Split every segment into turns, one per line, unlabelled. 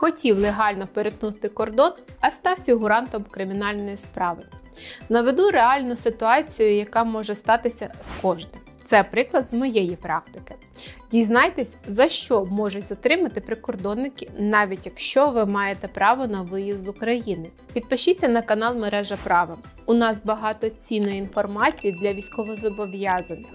Хотів легально перетнути кордон, а став фігурантом кримінальної справи. Наведу реальну ситуацію, яка може статися з кожним. Це приклад з моєї практики. Дізнайтесь, за що можуть затримати прикордонники, навіть якщо ви маєте право на виїзд з України. Підпишіться на канал Мережа Права. У нас багато цінної інформації для військовозобов'язаних.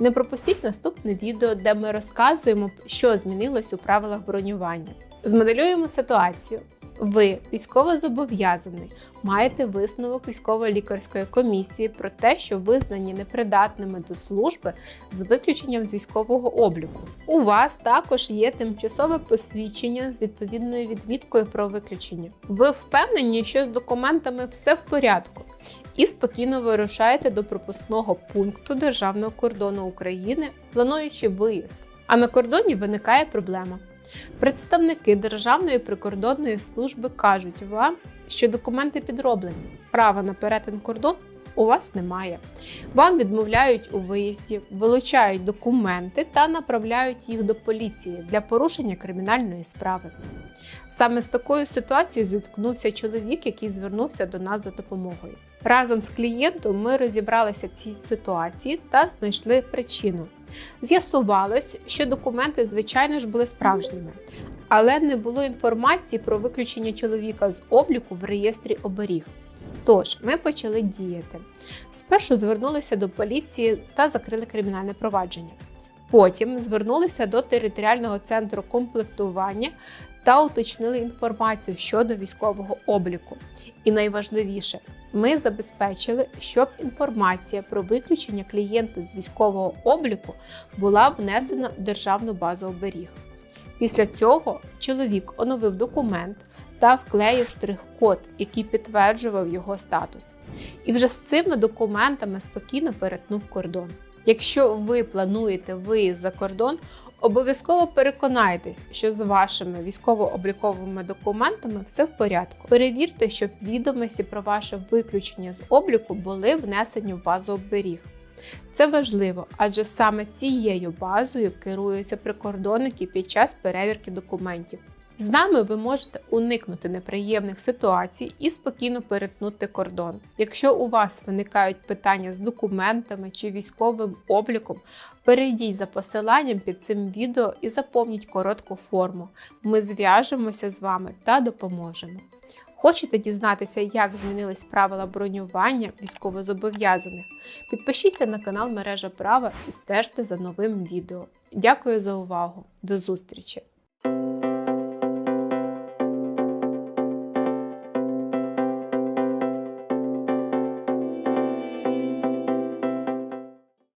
Не пропустіть наступне відео, де ми розказуємо, що змінилось у правилах бронювання. Змоделюємо ситуацію. Ви військовозобов'язаний, маєте висновок військово-лікарської комісії про те, що визнані непридатними до служби з виключенням з військового обліку. У вас також є тимчасове посвідчення з відповідною відміткою про виключення. Ви впевнені, що з документами все в порядку, і спокійно вирушаєте до пропускного пункту Державного кордону України, плануючи виїзд. А на кордоні виникає проблема. Представники Державної прикордонної служби кажуть вам, що документи підроблені, права на перетин кордон у вас немає. Вам відмовляють у виїзді, вилучають документи та направляють їх до поліції для порушення кримінальної справи. Саме з такою ситуацією зіткнувся чоловік, який звернувся до нас за допомогою. Разом з клієнтом ми розібралися в цій ситуації та знайшли причину. З'ясувалось, що документи, звичайно ж, були справжніми, але не було інформації про виключення чоловіка з обліку в реєстрі оберіг. Тож ми почали діяти. Спершу звернулися до поліції та закрили кримінальне провадження. Потім звернулися до територіального центру комплектування та уточнили інформацію щодо військового обліку. І найважливіше, ми забезпечили, щоб інформація про виключення клієнта з військового обліку була внесена в державну базу оберіг. Після цього чоловік оновив документ та вклеїв штрих-код, який підтверджував його статус. І вже з цими документами спокійно перетнув кордон. Якщо ви плануєте виїзд за кордон, обов'язково переконайтесь, що з вашими військово-обліковими документами все в порядку. Перевірте, щоб відомості про ваше виключення з обліку були внесені в базу оберіг. Це важливо, адже саме цією базою керуються прикордонники під час перевірки документів. З нами ви можете уникнути неприємних ситуацій і спокійно перетнути кордон. Якщо у вас виникають питання з документами чи військовим обліком, перейдіть за посиланням під цим відео і заповніть коротку форму. Ми зв'яжемося з вами та допоможемо. Хочете дізнатися, як змінились правила бронювання військовозобов'язаних? Підпишіться на канал Мережа Права і стежте за новим відео. Дякую за увагу! До зустрічі!